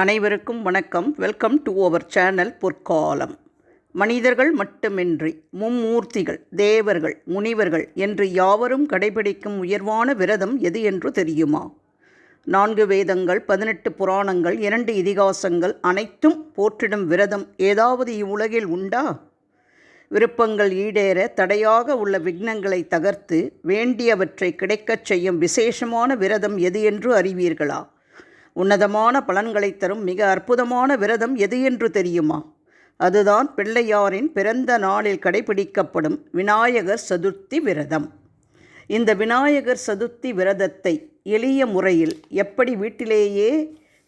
அனைவருக்கும் வணக்கம். Welcome to our channel பொற்காலம். மனிதர்கள் மட்டுமின்றி மும்மூர்த்திகள் தேவர்கள் முனிவர்கள் என்று யாவரும் கடைபிடிக்கும் உயர்வான விரதம் எது என்று தெரியுமா? நான்கு வேதங்கள் பதினெட்டு புராணங்கள் இரண்டு இதிகாசங்கள் அனைத்தும் போற்றிடும் விரதம் ஏதாவது இவ்வுலகில் உண்டா? விருப்பங்கள் ஈடேற தடையாக உள்ள விக்னங்களை தகர்த்து வேண்டியவற்றை கிடைக்கச் செய்யும் விசேஷமான விரதம் எது என்று அறிவீர்களா? உன்னதமான பலன்களை தரும் மிக அற்புதமான விரதம் எது என்று தெரியுமா? அதுதான் பிள்ளையாரின் பிறந்த நாளில் கடைபிடிக்கப்படும் விநாயகர் சதுர்த்தி விரதம். இந்த விநாயகர் சதுர்த்தி விரதத்தை எளிய முறையில் எப்படி வீட்டிலேயே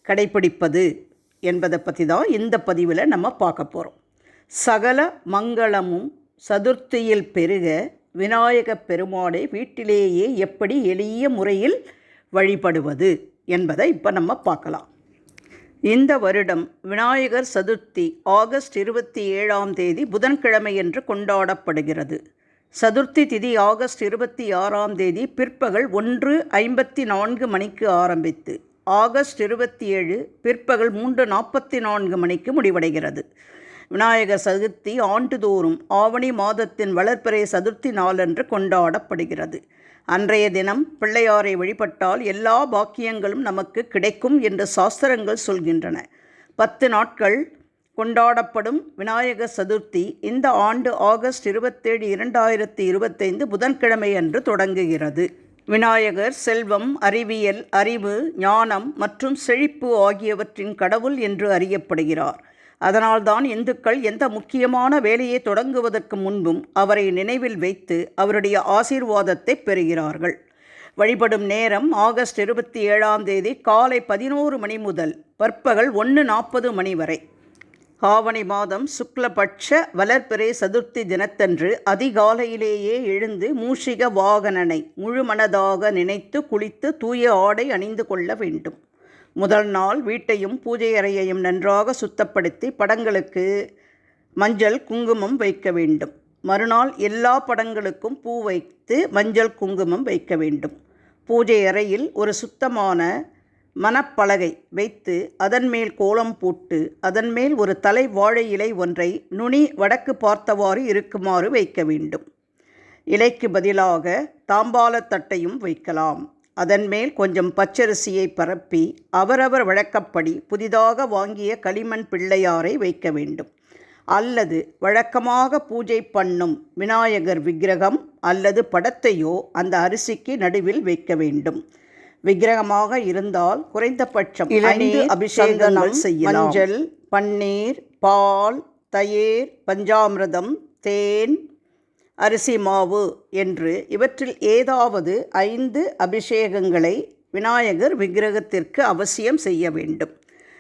கடைபிடிப்பது என்பதை பற்றி தான் இந்த பதிவில் நம்ம பார்க்க போகிறோம் சகல மங்களமும் சதுர்த்தியில் பெருக விநாயகப் பெருமாளை வீட்டிலேயே எப்படி எளிய முறையில் வழிபடுவது? என்பதை இப்போ நம்ம பார்க்கலாம். இந்த வருடம் விநாயகர் சதுர்த்தி ஆகஸ்ட் இருபத்தி ஏழாம் தேதி புதன்கிழமை என்று கொண்டாடப்படுகிறது. சதுர்த்தி திதி ஆகஸ்ட் இருபத்தி ஆறாம் தேதி பிற்பகல் ஒன்று ஐம்பத்தி நான்கு மணிக்கு ஆரம்பித்து ஆகஸ்ட் இருபத்தி ஏழு பிற்பகல் மூன்று நாற்பத்தி நான்கு மணிக்கு முடிவடைகிறது. விநாயகர் சதுர்த்தி ஆண்டுதோறும் ஆவணி மாதத்தின் வளர்ப்பிறை சதுர்த்தி நாளன்று கொண்டாடப்படுகிறது. அன்றைய தினம் பிள்ளையாரை வழிபட்டால் எல்லா பாக்கியங்களும் நமக்கு கிடைக்கும் என்று சாஸ்திரங்கள் சொல்கின்றன. பத்து நாட்கள் கொண்டாடப்படும் விநாயகர் சதுர்த்தி இந்த ஆண்டு ஆகஸ்ட் இருபத்தேழு இரண்டாயிரத்தி இருபத்தைந்து புதன்கிழமை அன்று தொடங்குகிறது. விநாயகர் செல்வம் அறிவியல் அறிவு ஞானம் மற்றும் செழிப்பு ஆகியவற்றின் கடவுள் என்று அறியப்படுகிறார். அதனால்தான் இந்துக்கள் எந்த முக்கியமான வேலையை தொடங்குவதற்கு முன்பும் அவரை நினைவில் வைத்து அவருடைய ஆசீர்வாதத்தை பெறுகிறார்கள். வழிபடும் நேரம் ஆகஸ்ட் இருபத்தி ஏழாம் தேதி காலை பதினோரு மணி முதல் பற்பகல் ஒன்று நாற்பது மணி வரை. ஆவணி மாதம் சுக்லபட்ச வளர்பிறை சதுர்த்தி தினத்தன்று அதிகாலையிலேயே எழுந்து மூஷிக வாகனனை முழுமனதாக நினைத்து குளித்து தூய ஆடை அணிந்து கொள்ள வேண்டும். முதல் நாள் வீட்டையும் பூஜை அறையையும் நன்றாக சுத்தப்படுத்தி படங்களுக்கு மஞ்சள் குங்குமம் வைக்க வேண்டும். மறுநாள் எல்லா படங்களுக்கும் பூ வைத்து மஞ்சள் குங்குமம் வைக்க வேண்டும். பூஜை அறையில் ஒரு சுத்தமான மணப்பலகை வைத்து அதன் மேல் கோலம் போட்டு அதன் மேல் ஒரு தலை வாழை இலை ஒன்றை நுனி வடக்கு பார்த்தவாறு இருக்குமாறு வைக்க வேண்டும். இலைக்கு பதிலாக தாம்பாலத்தட்டையும் வைக்கலாம். அதன் மேல் கொஞ்சம் பச்சரிசியை பரப்பி அவரவர் வழக்கப்படி புதிதாக வாங்கிய களிமண் பிள்ளையாரை வைக்க வேண்டும். அல்லது வழக்கமாக பூஜை பண்ணும் விநாயகர் விக்கிரகம் அல்லது படத்தையோ அந்த அரிசிக்கு நடுவில் வைக்க வேண்டும். விக்கிரகமாக இருந்தால் குறைந்தபட்சம் ஐந்து அபிஷேகங்கள் செய்யலாம். மஞ்சள் பன்னீர் பால் தயிர் பஞ்சாமிரதம் தேன் அரிசி மாவு என்று இவற்றில் ஏதாவது ஐந்து அபிஷேகங்களை விநாயகர் விக்கிரகத்திற்கு அவசியம் செய்ய வேண்டும்.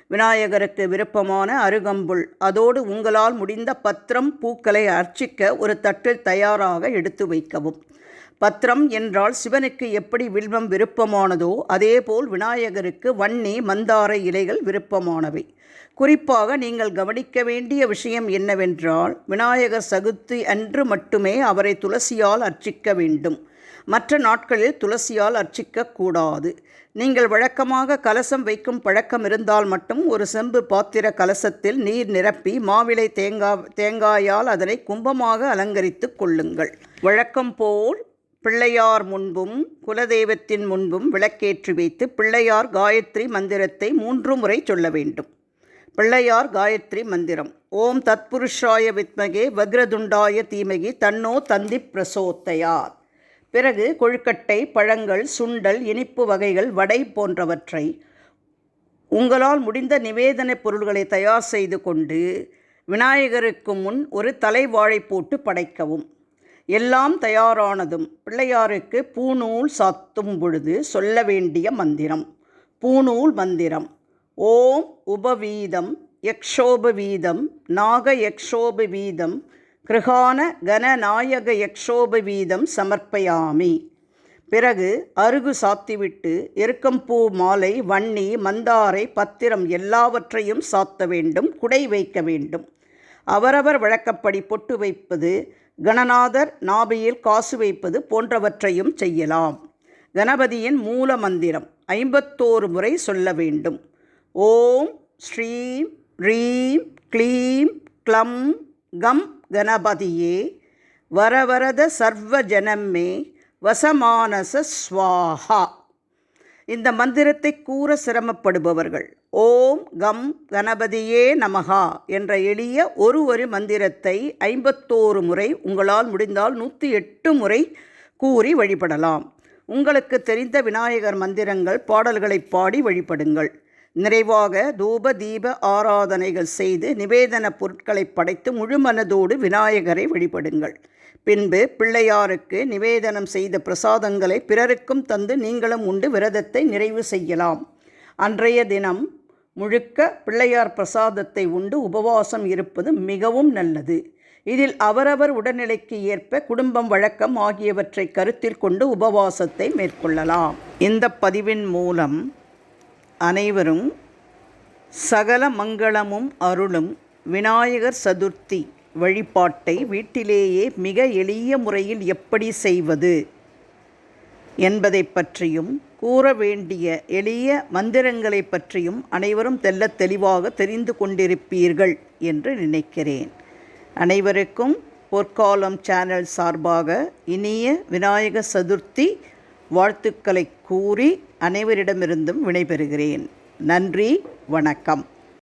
விநாயகருக்கு விருப்பமான அருகம்புல் அதோடு உங்களால் முடிந்த பத்திரம் பூக்களை அர்ச்சிக்க ஒரு தட்டில் தயாராக எடுத்து வைக்கவும். பத்திரம் என்றால் சிவனுக்கு எப்படி வில்வம் விருப்பமானதோ அதேபோல் விநாயகருக்கு வன்னி மந்தார இலைகள் விருப்பமானவை. குறிப்பாக நீங்கள் கவனிக்க வேண்டிய விஷயம் என்னவென்றால் விநாயகர் சதுர்த்தி அன்று மட்டுமே அவரை துளசியால் அர்ச்சிக்க வேண்டும். மற்ற நாட்களில் துளசியால் அர்ச்சிக்கக்கூடாது நீங்கள் வழக்கமாக கலசம் வைக்கும் பழக்கம் இருந்தால் மட்டும் ஒரு செம்பு பாத்திர கலசத்தில் நீர் நிரப்பி மாவிளை தேங்காய் தேங்காயால் அதனை கும்பமாக அலங்கரித்து கொள்ளுங்கள். வழக்கம் போல் பிள்ளையார் முன்பும் குலதெய்வத்தின் முன்பும் விளக்கேற்றி வைத்து பிள்ளையார் காயத்ரி மந்திரத்தை மூன்று முறை சொல்ல வேண்டும். பிள்ளையார் காயத்ரி மந்திரம். ஓம் தத்புருஷாய வித்மகே வக்ரதுண்டாய தீமகி தன்னோ தந்தி பிரசோத்தையார் பிறகு கொழுக்கட்டை பழங்கள் சுண்டல் இனிப்பு வகைகள் வடை போன்றவற்றை உங்களால் முடிந்த நிவேதன பொருள்களை தயார் செய்து கொண்டு விநாயகருக்கு முன் ஒரு தலைவாழை போட்டு படைக்கவும். எல்லாம் தயாரானதும் பிள்ளையாருக்கு பூநூல் சாத்தும் பொழுது சொல்ல வேண்டிய மந்திரம். பூநூல் மந்திரம். ஓம் உபவீதம் யக்ஷோபவீதம் நாக யக்ஷோபவீதம் கிருகான கனநாயக யக்ஷோபவீதம் சமர்ப்பயாமி. பிறகு அருகு சாத்திவிட்டு எருக்கம்பூ மாலை வன்னி மந்தாரை பத்திரம் எல்லாவற்றையும் சாத்த வேண்டும் குடை வைக்க வேண்டும். அவரவர் வழக்கப்படி பொட்டு வைப்பது கணநாதர் நாபியில் காசு வைப்பது போன்றவற்றையும் செய்யலாம். கணபதியின் மூல மந்திரம் ஐம்பத்தோரு முறை சொல்ல வேண்டும். ஓம் ஸ்ரீம் ரீம் க்ளீம் க்ளம் கம் கணபதியே வரவரத சர்வ ஜனமே வசமானச ஸ்வாஹா. இந்த மந்திரத்தை கூற சிரமப்படுபவர்கள். ஓம் கம் கணபதியே நமகா என்ற எளிய ஒரு ஒரு மந்திரத்தை ஐம்பத்தோரு முறை உங்களால் முடிந்தால் நூற்றி எட்டு முறை கூறி வழிபடலாம். உங்களுக்கு தெரிந்த விநாயகர் மந்திரங்கள் பாடல்களை பாடி வழிபடுங்கள். நிறைவாக தூப தீப ஆராதனைகள் செய்து நிவேதன பொருட்களை படைத்து முழுமனதோடு விநாயகரை வழிபடுங்கள். பின்பு பிள்ளையாருக்கு நிவேதனம் செய்த பிரசாதங்களை பிறருக்கும் தந்து நீங்களும் உண்டு விரதத்தை நிறைவு செய்யலாம். அன்றைய தினம் முழுக்க பிள்ளையார் பிரசாதத்தை உண்டு உபவாசம் இருப்பது மிகவும் நல்லது. இதில் அவரவர் உடல்நிலைக்கு ஏற்ப குடும்பம் வழக்கம் ஆகியவற்றை கருத்தில் கொண்டு உபவாசத்தை மேற்கொள்ளலாம். இந்த பதிவின் மூலம் அனைவரும் சகல மங்களமும் அருளும் விநாயகர் சதுர்த்தி வழிபாட்டை வீட்டிலேயே மிக எளிய முறையில் எப்படி செய்வது என்பதை பற்றியும் கூற வேண்டிய எளிய மந்திரங்களை பற்றியும் அனைவரும் தெல்ல தெளிவாக தெரிந்து கொண்டிருப்பீர்கள் என்று நினைக்கிறேன். அனைவருக்கும் பொற்காலம் சேனல் சார்பாக இனிய விநாயக சதுர்த்தி வாழ்த்துக்களை கூறி அனைவரிடமிருந்தும் விடைபெறுகிறேன். நன்றி வணக்கம்.